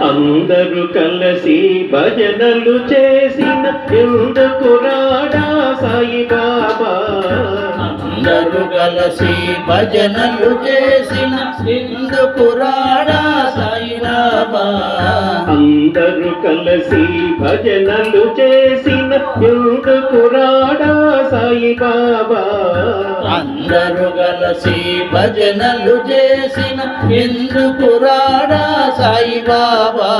అందరూ కలసి భజనలు చేసిన ఎందుకు రాడా సాయిబాబా. అందరూ కలసి భజనలు చేసిన ఎందుకు రాడా అందరూ కలిసి భజనలు చేసిన ఎందుకు రాడా సాయిబాబా అందరూ కలిసి భజనలు చేసిన ఎందుకు రాడా సాయిబాబా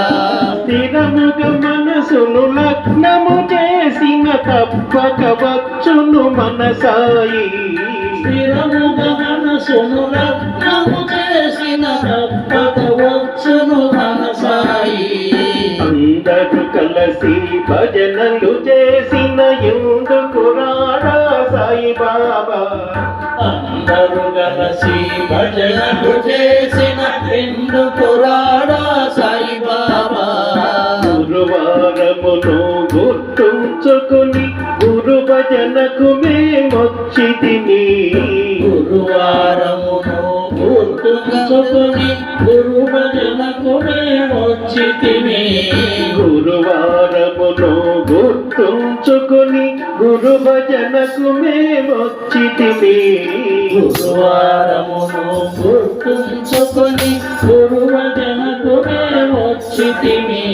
స్థిరముగ మనసును లగ్నము చేసిన తప్పక వచ్చును మన సాయి. స్థిరముగా మనసును లగ్నము చేసిన సాయి అందరూ కలిసి భజనలు చేసిన ఎందుకు రాడా సాయిబాబా? అందరూ కలిసి భజనలు చేసిన ఎందుకు రాడా సాయిబాబా? గురువారమును గుర్తుంచుకుని గురు భజనకు మేమొచ్చితిని గురువారమును గుర్తుంచుకొని గురు భజనకు మేమొచ్చితిమి గురువారమును గుర్తుంచుకుని గురు భజనకు మేమొచ్చితిని గురువారమును గుర్తుంచుకొని గురు భజనకు మేమొచ్చితిమి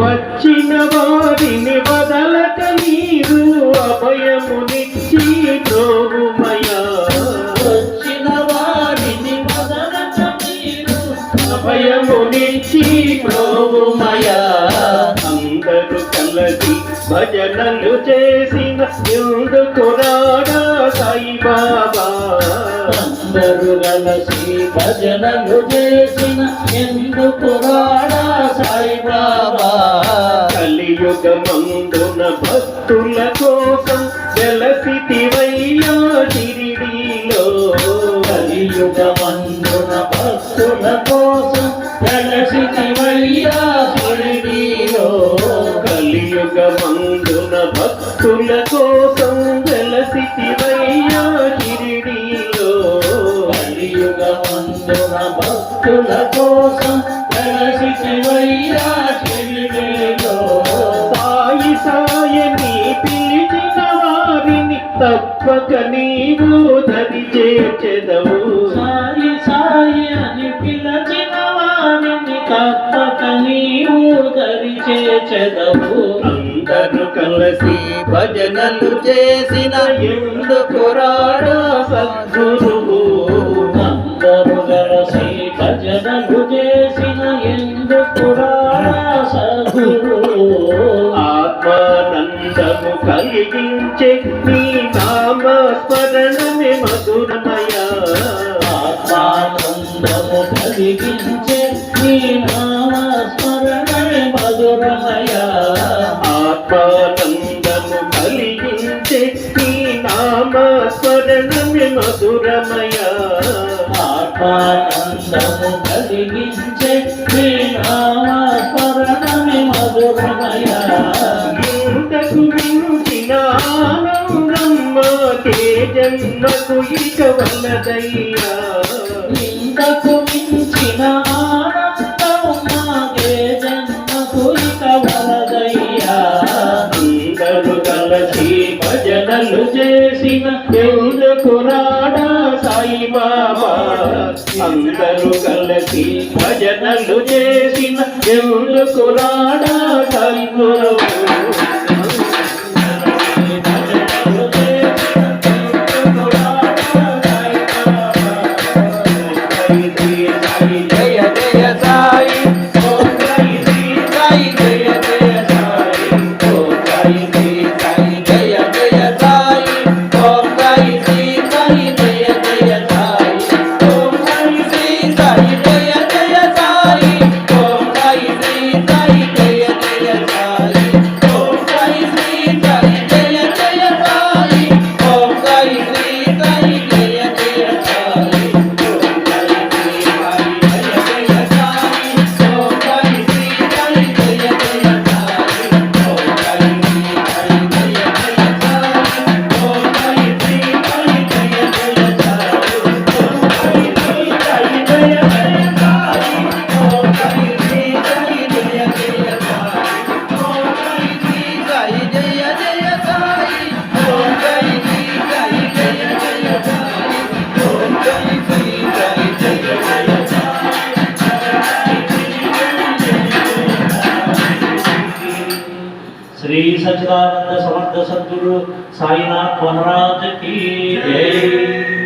వచ్చిన వారిని వదలక నీరు అభయమునిచ్చి భజనలు చేసిన ఎందుకు రాడా సాయిబాబా. అందరూ కలిసి భజనలు చేసిన ఎందుకు రాడా సాయిబాబా. కలియుగమందున భక్తుల కోసం వెలసితివయ్యా షిరిడీలో. కలియుగమందున భక్తుల కోసం వెలసితివయ్యా షిరిడీలో కలియుగమందున భక్తుల కోసం వెలసితివయ్యా షిరిడీలో సాయి సాయని పిలిచిన వారిని తప్పక నీవు దరి చేర్చెదవు సాయి సాయి అని పిలచిన వారిని తప్పక నీవు దరిచే చెదవు. అందరూ కలిసి భజనలు చేసిన ఎందుకు రాడు సద్గురువు అందరూ కలిసి భజనలు చేసిన ఎందుకు రాడా సద్గురువు ఆత్మానందము కలిగించే నీ నామ స్మరణమే మధురమయ ఆత్మానందము కలిగించే స్మరణమే మధురమయ ఆత్మానందము కలిగించే స్మరణమే మధురమయ ఇంతకు జన్మకు ఇక వల్లదయ్యా. ఇంతకు మించిన చేసిన ఎందుకు రాడా సాయిబాబా అందరూ కలిసి భజనలు చేసిన ఎందుకు రాడా సాయి బాబా శ్రీ సచిదానంద సమర్థ సద్గురు సాయినాథ్ మహారాజ్ కీ జై.